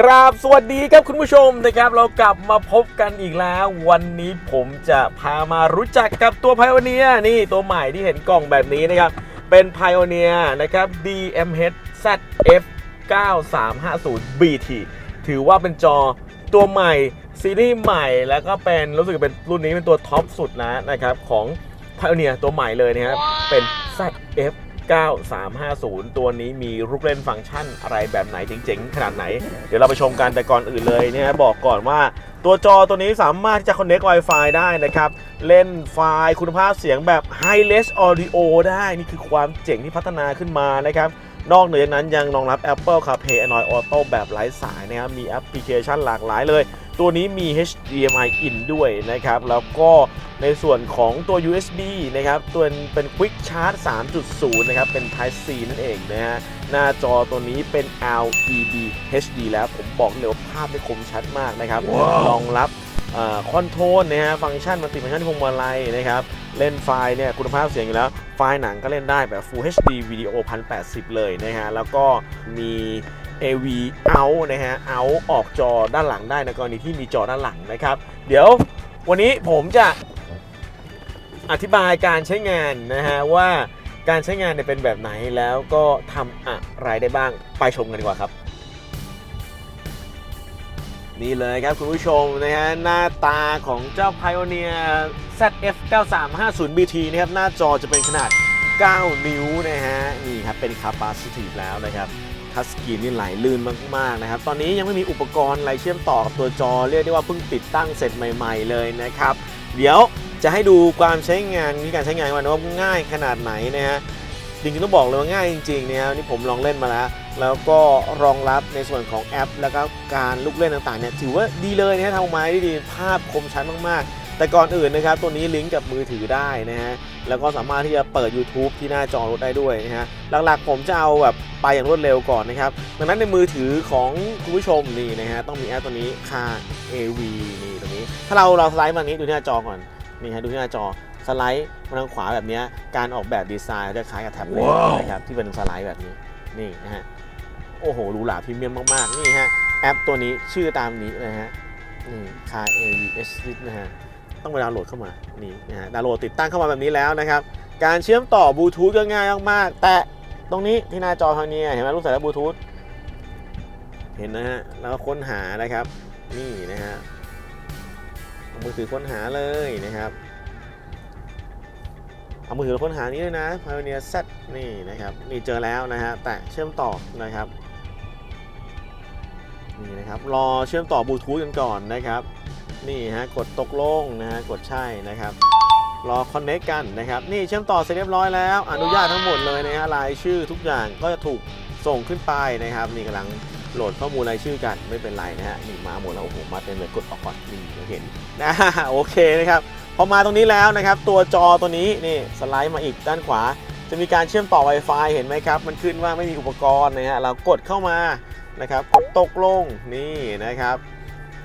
กราบสวัสดีครับคุณผู้ชมนะครับเรากลับมาพบกันอีกแล้ว วันนี้ผมจะพามารู้จักกับตัว Pioneer นี่ตัวใหม่ที่เห็นกล่องแบบนี้นะครับเป็น Pioneer นะครับ DMH ZF 9350 BT ถือว่าเป็นจอตัวใหม่ซีรีส์ใหม่แล้วก็เป็นรู้สึกเป็นรุ่นนี้เป็นตัวท็อปสุดนะนะครับของ Pioneer ตัวใหม่เลยนะครับเป็น ZF 9350 ตัวนี้มีลูกเล่นฟังก์ชันอะไรแบบไหนเจ๋งๆ ขนาดไหน เดี๋ยวเราไปชมกันแต่ก่อนอื่นเลยเนี่ยบอกก่อนว่าตัวจอตัวนี้สามารถที่จะ connect Wi-Fi ได้นะครับ เล่นไฟล์คุณภาพเสียงแบบ High-res Audio ได้ นี่คือความเจ๋งที่พัฒนาขึ้นมานะครับนอกเหนือจากนั้นยังรองรับ Apple CarPlay Android Auto แบบไร้สายนะครับมีแอปพลิเคชันหลากหลายเลย ตัวนี้มี HDMI in ด้วยนะครับ แล้วก็ในส่วนของตัว USB นะครับ ตัวเป็น Quick Charge 3.0 นะครับ เป็น Type C นั่นเองนะฮะ หน้าจอตัวนี้เป็น LED HD แล้วผมบอกเลยว่าภาพได้คมชัดมากนะครับรองรับคอนโทรลนะฮะฟังก์ชันมัลติฟังก์ชันที่พวงมาลัยนะครับ เล่นไฟล์เนี่ยคุณภาพเสียงอยู่แล้ว ไฟล์หนังก็เล่นได้แบบ Full HD วิดีโอ1080 เลยนะฮะ แล้วก็มี AV out นะฮะ out ออกจอด้านหลังได้ในกรณีที่มีจอด้านหลังนะครับ เดี๋ยววันนี้ผมจะอธิบายการใช้งานนะฮะว่าการใช้งานเนี่ยเป็นแบบไหนแล้วก็ทำอะไรได้บ้างไปชมกันดีกว่าครับนี่เลยครับคุณผู้ชมนะฮะหน้าตาของเจ้า Pioneer ZF 9350 BT นะครับหน้าจอจะเป็นขนาด 9 นิ้วนะฮะนี่ครับเป็น capacitive แล้วนะครับ ทัชสกรีนนี่ไหลลื่นมากๆนะครับ ตอนนี้ยังไม่มีอุปกรณ์อะไรเชื่อมต่อกับตัวจอ เรียกได้ว่าเพิ่งติดตั้งเสร็จใหม่ ๆ เลยนะครับ เดี๋ยวจะให้ดูความใช้งานวิธีการใช้งานมันว่าง่ายขนาดไหนนะฮะจริงๆต้องบอกเลยว่าง่ายจริงๆเนี่ยนี่ผมลองเล่นมาแล้ว แล้วก็รองรับในส่วนของแอป แล้วก็การลูกเล่นต่างๆเนี่ยถือว่าดีเลยนะฮะทำออกมาได้ดีภาพคมชัดมากๆ แต่ก่อนอื่นนะครับตัวนี้ลิงก์กับมือถือได้นะฮะแล้วก็สามารถที่จะเปิด YouTube ที่หน้าจอรถได้ด้วยนะฮะหลักๆผมจะเอาแบบไปอย่างรวดเร็วก่อนนะครับดังนั้นในมือถือของคุณผู้ชมนี่นะฮะต้องมีแอปตัวนี้ค่า AV นี่ตรงนี้ ถ้าเราเราสไลด์มานี้ดูที่หน้าจอก่อนนี่ฮะดูที่หน้าจอสไลด์มาทางขวาแบบเนี้ยการออกแบบดีไซน์จะคล้ายกับแท็บเล็ตนะครับที่เป็นสไลด์แบบนี้นี่นะฮะโอ้โหหรูหราพรีเมียมมากๆนี่ฮะแอปตัวนี้ชื่อตามนี้นะฮะนี่คา AVS นะฮะ ต้องไปดาวน์โหลดเข้ามานี่นะฮะดาวน์โหลดติดตั้งเข้ามาแบบนี้แล้วนะครับ การเชื่อมต่อบลูทูธก็ง่ายมากๆแต่ตรงนี้ที่หน้าจอทางนี้เห็นไหมลูกสายบลูทูธเห็นนะฮะแล้วค้นหานะครับ นี่นะฮะเอามือถือค้นหาเลยนะครับเอามือถือค้นหานี้ด้วยนะ Pioneer Z นี่นะครับนี่เจอแล้วนะฮะแต่เชื่อมต่อนะครับนี่นะครับรอเชื่อมต่อบลูทูธกันก่อนนะครับ นี่ฮะกดตกลงนะฮะกดใช่นะครับรอคอนเน c t กันนะครับนี่เชื่อมต่อเสร็จเรียบร้อยแล้วอนุญาตทั้งหมดเลยนะฮะรายชื่อทุกอย่างก็จะถูกส่งขึ้นไปนะครับ นี่กำลังโหลดข้อมูลรายชื่อกันไม่เป็นไรนะฮะนี่มาหมดแล้วโอ้โหมาเต็มเลยกดออกก่อนนี่เราเห็นนะโอเคนะครับพอมาตรงนี้แล้วนะครับ ตัวจอตัวนี้นี่สไลด์มาอีกด้านขวา จะมีการเชื่อมต่อ Wi-Fi เห็นไหมครับ มันขึ้นว่าไม่มีอุปกรณ์นะฮะเรากดเข้ามานะครับกดตกลงนี่นะครับ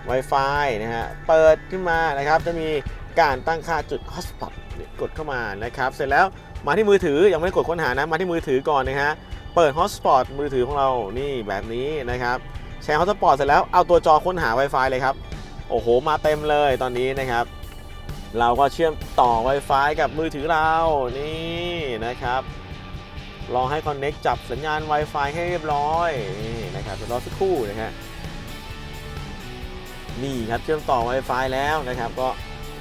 Wi-Fi นะฮะ เปิดขึ้นมานะครับ จะมีการตั้งค่าจุด hotspot กดเข้ามานะครับ เสร็จแล้วมาที่มือถือ ยังไม่ได้กดค้นหานะ มาที่มือถือก่อนนะฮะ เปิด hotspot มือถือของเรา นี่แบบนี้นะครับ แชร์ hotspot เสร็จแล้ว เอาตัวจอค้นหา Wi-Fi เลยครับ โอ้โห มาเต็มเลยตอนนี้นะครับ เราก็เชื่อมต่อ Wi-Fi กับมือถือเรา นี่นะครับ รอให้ Connect จับสัญญาณ Wi-Fi ให้เรียบร้อย นี่นะครับรอสักครู่นะฮะ นี่ครับเชื่อมต่อ Wi-Fi แล้วนะครับ ก็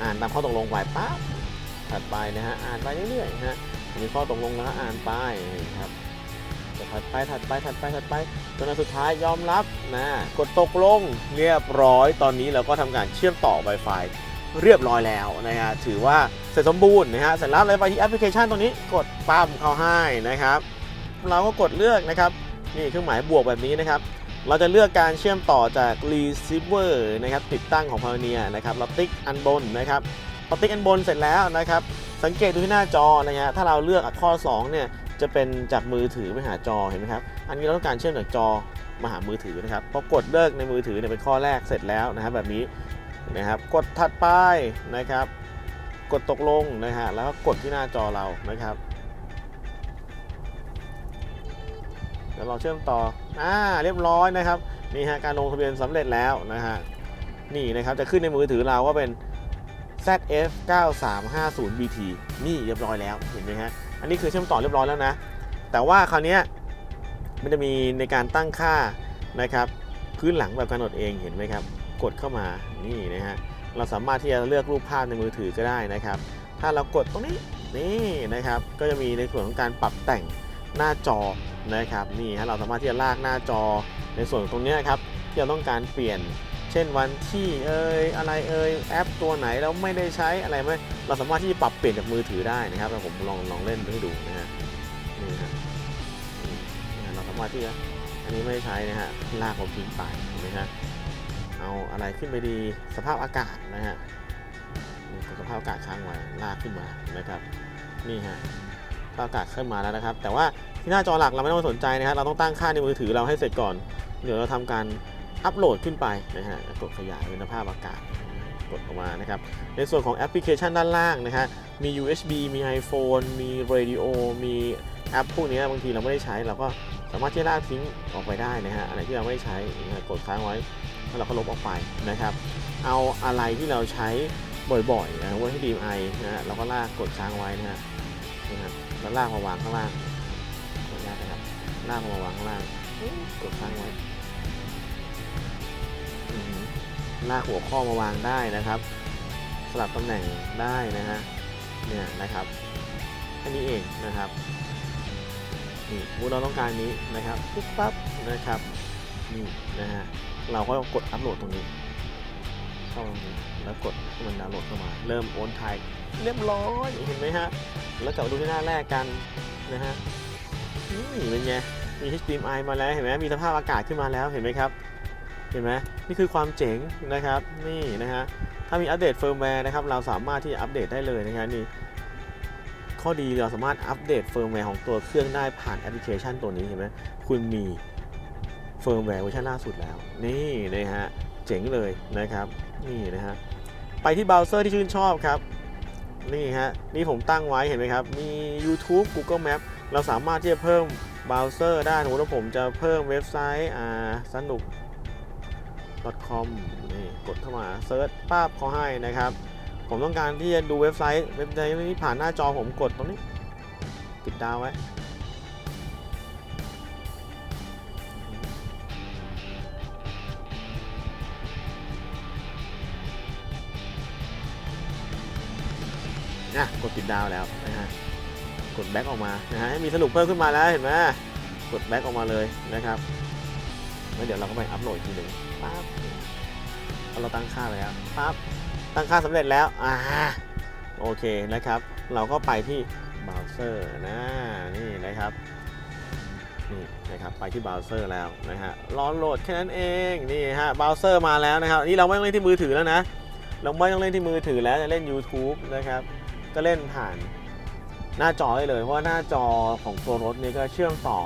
อ่านตามข้อตกลงไปปั๊บถัดไปนะฮะอ่านไปเรื่อยๆนะฮะมีข้อตกลงแล้วอ่านไปนะครับถัดไปถัดไปถัดไปถัดไปจนอันสุดท้ายยอมรับนะกดตกลงเรียบร้อย ตอนนี้เราก็ทำการเชื่อมต่อ Wi-Fi เรียบร้อยแล้วนะฮะถือว่าเสร็จสมบูรณ์นะฮะเสร็จแล้วเลยไปที่แอปพลิเคชันตรงนี้กดปั๊มเข้าให้นะครับ เราก็กดเลือกนะครับนี่เครื่องหมายบวกแบบนี้นะครับ เราจะเลือกการเชื่อมต่อจาก receiver นะครับติดตั้งของ Pioneer นะครับเราติ๊กอันบนนะครับพอติ๊กอันบนเสร็จแล้วนะครับ สังเกตดูที่หน้าจอนะฮะถ้าเราเลือกข้อ 2 เนี่ยจะเป็นจากมือถือไปหาจอเห็นไหมครับ อันนี้เราต้องการเชื่อมจากจอมาหามือถือนะครับพอกดเลิกในมือถือเนี่ยเป็นข้อแรกเสร็จแล้วนะครับแบบนี้นะครับ กดถัดไปนะครับ กดตกลงนะฮะแล้วก็กดที่หน้าจอเรานะครับ เดี๋ยวเราเชื่อมต่ออ่าเรียบร้อยนะครับนี่ฮะการลงทะเบียนสำเร็จแล้วนะฮะนี่นะครับจะขึ้นในมือถือเราว่าเป็น ZF 9350 BT นี่เรียบร้อยแล้วเห็นไหมฮะอันนี้คือเชื่อมต่อเรียบร้อยแล้วนะ แต่ว่าคราวนี้มันจะมีในการตั้งค่านะครับพื้นหลังแบบกำหนดเองเห็นไหมครับ กดเข้ามานี่นะฮะเราสามารถที่จะเลือกรูปภาพในมือถือก็ได้นะครับ ถ้าเรากดตรงนี้นี่นะครับ ก็จะมีในส่วนของการปรับแต่ง หน้าจอนะครับนี่ฮะเราสามารถที่จะลากหน้าจอในส่วนตรงนี้ครับที่เราต้องการเปลี่ยน เช่นวันที่เอ่ยอะไรเอ่ยแอปตัวไหนเราไม่ได้ใช้อะไรไหมเราสามารถที่จะปรับเปลี่ยนจากมือถือได้นะครับผมลองลองเล่นให้ดูนะฮะนี่ฮะนี่เราสามารถที่จะอันนี้ไม่ใช้นะฮะลากเขาทิ้งไปเห็นไหมฮะเอาอะไรขึ้นไปดีสภาพอากาศนะฮะนี่สภาพอากาศค้างไว้ลากขึ้นมานะครับนี่ฮะ ภาพอากาศขึ้นมาแล้วนะครับ แต่ว่าที่หน้าจอหลักเราไม่ต้องสนใจนะฮะเราต้องตั้งค่าในมือถือเราให้เสร็จก่อน เดี๋ยวเราทำการอัปโหลดขึ้นไปนะฮะกดขยายคุณภาพอากาศกดออกมานะครับ ในส่วนของแอปพลิเคชันด้านล่างนะฮะมี USB มี iPhone มี Radio มีแอปพวกนี้บางทีเราไม่ได้ใช้เราก็สามารถที่จะลากทิ้งออกไปได้นะฮะอะไรที่เราไม่ใช้นะกดค้างไว้แล้วเราก็ลบออกไปนะครับ เอาอะไรที่เราใช้บ่อยๆนะว่าให้ DMI นะฮะเราก็ลากกดค้างไว้นะฮะนี่ฮะ แล้วลากมาวางข้างล่างขออนุญาตนะครับลากมาวางข้างล่างกดค้างไว้ลากหัวข้อมาวางได้นะครับ สลับตำแหน่งได้นะฮะเนี่ยนะครับอันนี้เองนะครับนี่มูเราต้องการนี้นะครับปุ๊บปั๊บนะครับนี่นะฮะเราก็กดอัปโหลดตรงนี้ เข้าตรงนี้แล้วกดมันดาวน์โหลดเข้ามา เริ่มโอนถ่ายเรียบร้อยเห็นไหมฮะ แล้วกลับมาดูที่หน้าแรกกันนะฮะนี่เป็นไง มี HDMI มาแล้วเห็นไหมมีสภาพอากาศขึ้นมาแล้วเห็นไหมครับ เห็นไหมนี่คือความเจ๋งนะครับ นี่นะฮะ ถ้ามีอัปเดตเฟิร์มแวร์นะครับ เราสามารถที่จะอัปเดตได้เลยนะครับนี่ ข้อดีเราสามารถอัปเดตเฟิร์มแวร์ของตัวเครื่องได้ผ่านแอปพลิเคชันตัวนี้เห็นไหมคุณมีเฟิร์มแวร์เวอร์ชันล่าสุดแล้ว นี่นะฮะ เจ๋งเลยนะครับ นี่นะฮะไปที่เบราว์เซอร์ที่ชื่นชอบครับ นี่ฮะนี่ผมตั้งไว้เห็นไหมครับ มี YouTube Google Map เราสามารถที่จะเพิ่มเบราว์เซอร์ได้สมมติว่าผมจะเพิ่มเว็บไซต์อ่าสนุก com นี่กดเข้ามาเซิร์ชป้าบเขาให้นะครับ ผมต้องการที่จะดูเว็บไซต์ เว็บไซต์นี้ผ่านหน้าจอผมกดตรงนี้ ติดดาวไว้ นะกดติดดาวแล้วนะฮะกดแบ็กออกมานะฮะให้มีสรุปเพิ่มขึ้นมาแล้วเห็นไหมกดแบ็กออกมาเลยนะครับแล้วเดี๋ยวเราก็ไปอัปโหลดอีกทีหนึ่งปั๊บเราตั้งค่าไปแล้วปั๊บตั้งค่าสำเร็จแล้วอ่าโอเคนะครับ เราก็ไปที่เบราว์เซอร์นะนี่นะครับนี่นะครับไปที่เบราว์เซอร์แล้วนะฮะรอโหลดแค่นั้นเองนี่ฮะเบราว์เซอร์มาแล้วนะครับนี่เราไม่ต้องเล่นที่มือถือแล้วนะเราไม่ต้องเล่นที่มือถือแล้วจะเล่น YouTube นะครับ ก็เล่นผ่านหน้าจอได้เลย เพราะว่าหน้าจอของตัวรถนี้ก็เชื่อมต่อ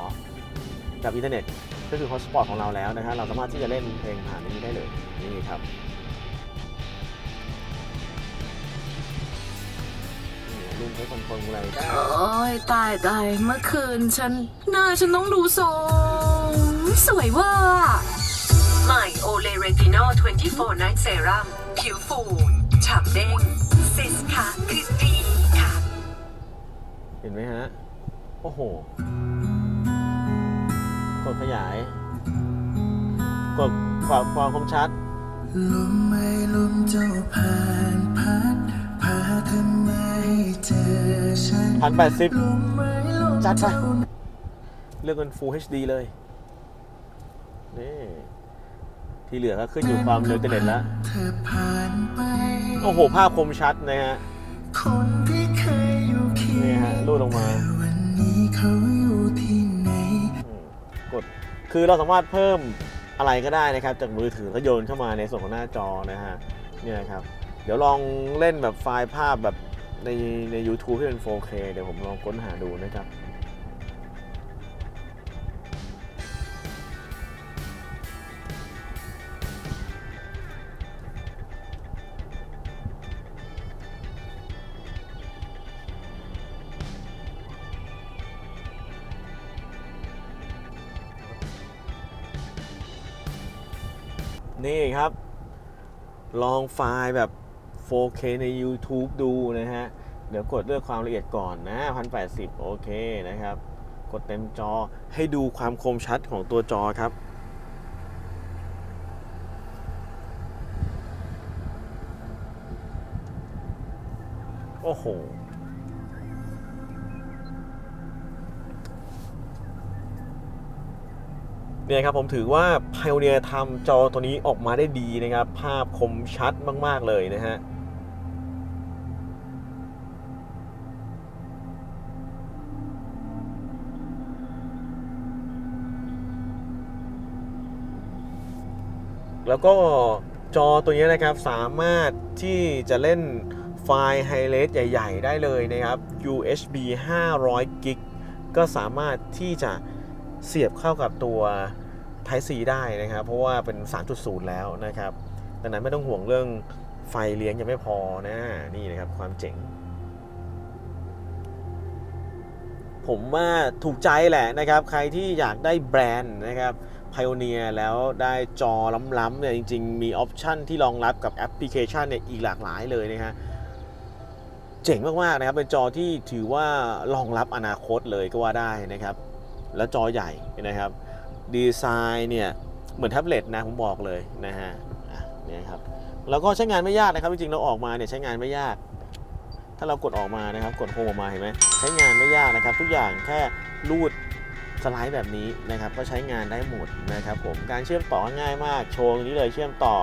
กับอินเทอร์เน็ต ก็คือฮอตสปอตของเราแล้วนะครับเราสามารถที่จะเล่นเพลงผ่านนี้ได้เลยนี่ครับนี่รุ่นใช้คอนโทรลอะไรได้โอ้ยตายตายเมื่อคืนฉันหน้าฉันต้องดูทรงสวยเว่าใหม่โอเลเรตินอล24 Night Serum ผิวฟูฉ่ำเด้ง ซิสค่ะคือดีค่ะ เห็นไหมฮะ โอ้โห กดขยาย กดความความคมชัด ลมไม่ลมเจ้าผ่านพัดพาเธอมาให้เจอฉันพันแปดสิบลมไม่ลมจัดไปเท่านั้นเลือกเป็น Full HD เลย นี่ ที่เหลือก็ขึ้นอยู่ความเร็วอินเทอร์เน็ตแล้วเธอผ่านไปโอ้โห ภาพคมชัดนะฮะคนที่เคยอยู่เคีนี่ยฮะรูดลงมาแต่วันนี้เขาอยู่ที่ไหนอืมกด คือเราสามารถเพิ่มอะไรก็ได้นะครับ จากมือถือก็โยนเข้ามาในส่วนของหน้าจอนะฮะเนี่ยครับ เดี๋ยวลองเล่นแบบไฟล์ภาพแบบในใน YouTube ที่เป็น 4K เดี๋ยวผมลองค้นหาดูนะครับ ครับ ลองไฟล์แบบ 4K ใน YouTube ดูนะฮะ เดี๋ยวกดเลือกความละเอียดก่อนนะ 1080 โอเคนะครับ กดเต็มจอให้ดูความคมชัดของตัวจอครับโอ้โห เนี่ยครับผมถือว่า Pioneer ทำจอตัวนี้ออกมาได้ดีนะครับ ภาพคมชัดมาก ๆ เลยนะฮะแล้วก็จอตัวนี้นะครับสามารถที่จะเล่นไฟล์ไฮเลสใหญ่ ๆ ได้เลยนะครับ USB 500กิกก็สามารถที่จะ เสียบเข้ากับตัว Type C ได้นะครับ เพราะว่าเป็น 3.0 แล้วนะครับ ดังนั้นไม่ต้องห่วงเรื่องไฟเลี้ยงยังไม่พอนะ นี่นะครับความเจ๋ง ผมว่าถูกใจแหละนะครับ ใครที่อยากได้แบรนด์นะครับ Pioneer แล้วได้จอล้ำๆเนี่ยจริง ๆ มีออปชันที่รองรับกับแอปพลิเคชันเนี่ยอีกหลากหลายเลยนะฮะเจ๋งมาก ๆ นะครับ เป็นจอที่ถือว่ารองรับอนาคตเลยก็ว่าได้นะครับ แล้วจอใหญ่นะครับ ดีไซน์เนี่ยเหมือนแท็บเล็ตนะผมบอกเลยนะฮะนี่ครับแล้วก็ใช้งานไม่ยากนะครับจริงๆเราออกมาเนี่ยใช้งานไม่ยาก ถ้าเรากดออกมานะครับ กดโฮมออกมาเห็นไหมใช้งานไม่ยากนะครับ ทุกอย่างแค่รูดสไลด์แบบนี้นะครับ ก็ใช้งานได้หมดนะครับ ผมการเชื่อมต่อง่ายมากโชว์นี้เลยเชื่อมต่อ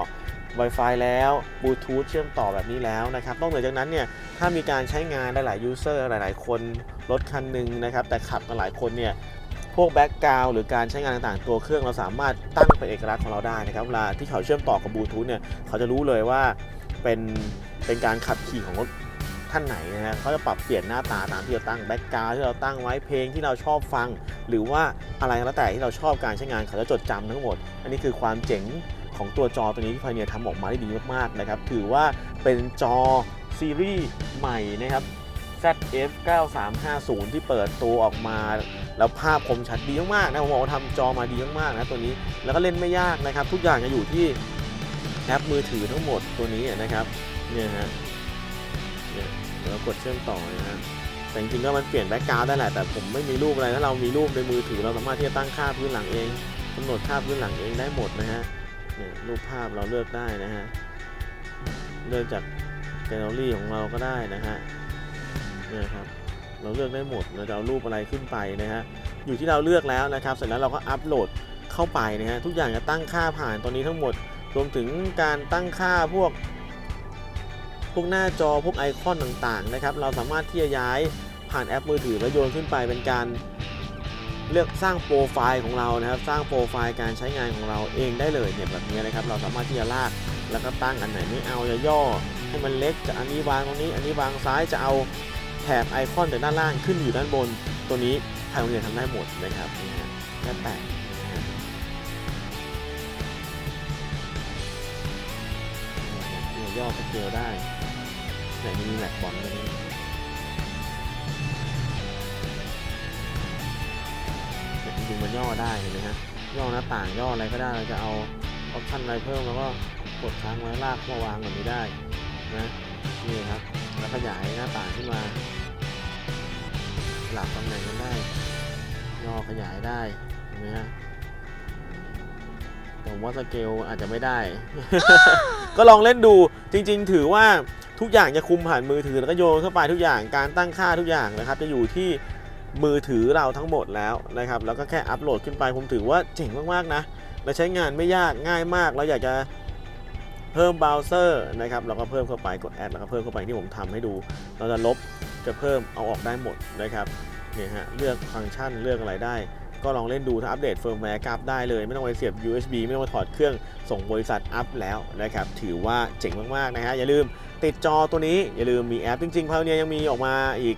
Wi-Fi แล้วบลูทูธเชื่อมต่อแบบนี้แล้วนะครับนอกเหนือจากนั้นเนี่ยถ้ามีการใช้งานหลายๆยูเซอร์หลาย ๆ คนรถคันหนึ่งนะครับ แต่ขับกันหลายคนเนี่ย พวกแบ็กกราวหรือการใช้งานต่างๆ ตัวเครื่องเราสามารถตั้งเป็นเอกลักษณ์ของเราได้นะครับเวลาที่เขาเชื่อมต่อกับบลูทูธเนี่ยเขาจะรู้เลยว่าเป็นเป็นการขับขี่ของรถท่านไหนนะฮะเขาจะปรับเปลี่ยนหน้าตาตามที่เราตั้งแบ็กกราวที่เราตั้งไว้เพลงที่เราชอบฟัง หรือว่าอะไรก็แล้วแต่ที่เราชอบการใช้งานเขาจะจดจำทั้งหมด อันนี้คือความเจ๋งของตัวจอตัวนี้ที่พายเนียทำออกมาได้ดีมากๆนะครับถือว่าเป็นจอซีรีส์ใหม่นะครับ ZF 9350 ที่เปิดตัวออกมา แล้วภาพคมชัดดีมากๆนะผมบอกว่าทำจอมาดีมากๆนะตัวนี้แล้วก็เล่นไม่ยากนะครับ ทุกอย่างจะอยู่ที่แอปมือถือทั้งหมดตัวนี้นะครับเนี่ยฮะเนี่ยเดี๋ยวกดเชื่อมต่อนะฮะแต่จริงๆก็มันเปลี่ยนแบ็กกราวด์ได้แหละแต่ผมไม่มีรูปอะไรถ้าเรามีรูปในมือถือเราสามารถที่จะตั้งค่าพื้นหลังเองกำหนดค่าพื้นหลังเองได้หมดนะฮะเนี่ยรูปภาพเราเลือกได้นะฮะเลือกจากแกลเลอรี่ของเราก็ได้นะฮะ นี่ยครับเราเลือกได้หมดเราจะเอารูปอะไรขึ้นไปนะฮะอยู่ที่เราเลือกแล้วนะครับ เสร็จแล้วเราก็อัปโหลดเข้าไปนะฮะทุกอย่างจะตั้งค่าผ่านตัวนี้ทั้งหมด รวมถึงการตั้งค่าพวก พวกหน้าจอพวกไอคอนต่างๆนะครับ เราสามารถที่จะย้ายผ่านแอปมือถือแล้วโยนขึ้นไปเป็นการเลือกสร้างโปรไฟล์ของเรานะครับ สร้างโปรไฟล์การใช้งานของเราเองได้เลยเนี่ยแบบนี้นะครับ เราสามารถที่จะลากแล้วก็ตั้งอันไหนไม่เอาจะย่อให้มันเล็กจะอันนี้วางตรงนี้ อันนี้วางซ้ายจะเอา แถบไอคอนจากด้านล่างขึ้นอยู่ด้านบน ตัวนี้ไทยโรงเรียนทำได้หมดนะครับนี่ฮะแค่แตะนะเนี่ยย่อสเกลได้แต่มีแมทบอลตรงนี้เนี่ยจริงๆมันย่อได้เห็นไหมฮะย่อหน้าต่างย่ออะไรก็ได้เราจะเอาออปชั่นอะไรเพิ่มแล้วก็กดค้างไว้ลากมาวางแบบนี้ได้นะนี่ครับแล้วขยายหน้าต่างขึ้นมา ลับตำแหน่งกันได้ ย่อขยายได้เห็นไหมฮะแต่ว่าสเกลอาจจะไม่ได้ ก็ลองเล่นดูจริง ๆ ถือว่าทุกอย่างจะคุมผ่านมือถือแล้วก็โยนเข้าไปทุกอย่างการตั้งค่าทุกอย่างนะครับ จะอยู่ที่มือถือเราทั้งหมดแล้วนะครับ แล้วก็แค่อัปโหลดขึ้นไปผมถือว่าเจ๋งมากๆนะและใช้งานไม่ยากง่ายมากเราอยากจะ เพิ่มเบราว์เซอร์นะครับเราก็เพิ่มเข้าไปกดแอดแล้วก็เพิ่มเข้าไปที่ผมทำให้ดู เราจะลบจะเพิ่มเอาออกได้หมดนะครับเนี่ยฮะเลือกฟังก์ชันเลือกอะไรได้ ก็ลองเล่นดูถ้าอัปเดตเฟิร์มแวร์กลับได้เลย ไม่ต้องไปเสียบ USB ไม่ต้องมาถอดเครื่องส่งบริษัทอัพแล้วนะครับถือว่าเจ๋งมากๆนะฮะอย่าลืมติดจอตัวนี้อย่าลืมมีแอปจริงๆพาวเนียยังมีออกมาอีก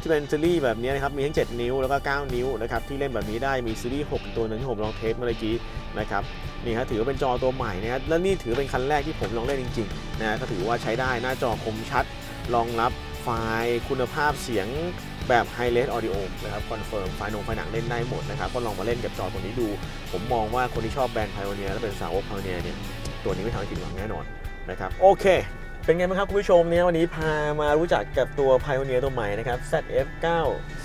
ที่เป็นซีรีส์แบบนี้นะครับ มีทั้ง 7 นิ้วแล้วก็ 9 นิ้วนะครับ ที่เล่นแบบนี้ได้มีซีรีส์ 6 ตัวหนึ่งที่ผมลองเทสมาเมื่อกี้นะครับ นี่ฮะถือว่าเป็นจอตัวใหม่นะครับแล้วนี่ถือเป็นคันแรกที่ผมลองเล่นจริงๆนะก็ถือว่าใช้ได้หน้าจอคมชัดรองรับไฟล์คุณภาพเสียงแบบ High Res Audio นะครับคอนเฟิร์มไฟล์นงไฟหนังเล่นได้หมดนะครับ ก็ลองมาเล่นกับจอตัวนี้ดู ผมมองว่าคนที่ชอบแบรนด์ Pioneer และเป็นสาวก Pioneer เนี่ย ตัวนี้ไม่ทำให้ผิดหวังแน่นอนนะครับ โอเค เป็นไงบ้างครับคุณผู้ชมเนี่ยวันนี้พามารู้จักกับตัว Pioneer ตัวใหม่นะครับ ZF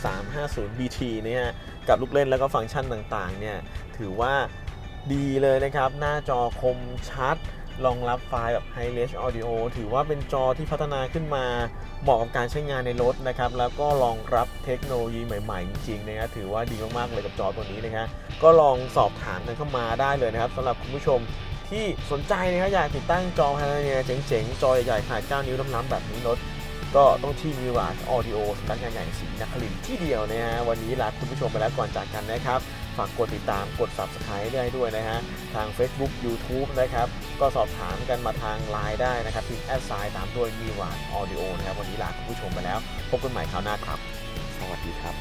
9350 BT เนี่ยกับลูกเล่นแล้วก็ฟังก์ชันต่างๆเนี่ยถือว่า ดีเลยนะครับ หน้าจอคมชัดรองรับไฟล์แบบ High Res Audio ถือว่าเป็นจอที่พัฒนาขึ้นมาเหมาะกับการใช้งานในรถนะครับ แล้วก็รองรับเทคโนโลยีใหม่ ๆ จริงๆนะครับถือว่าดีมากๆเลยกับจอตัวนี้นะครับก็ลองสอบถามกันเข้ามาได้เลยนะครับสำหรับคุณผู้ชมที่สนใจนะครับอยากติดตั้งจอ Pioneer เจ๋งๆ จอใหญ่ๆขนาด 9 นิ้วล้ำๆแบบนี้รถก็ต้องที่ Mirage Audio สำนักงานใหญ่ศรีนครินที่เดียวนะฮะวันนี้ลาคุณผู้ชมไปแล้วก่อนจากกันนะครับ ฝากกดติดตามกด Subscribe ได้ด้วยนะฮะ ทาง Facebook YouTube นะครับ ก็สอบถามกันมาทาง Line ได้นะครับพิมพ์แอดไซน์ตามด้วยมีหวานออดิโอนะครับ วันนี้ลาคุณผู้ชมไปแล้ว พบกันใหม่คราวหน้าครับ สวัสดีครับ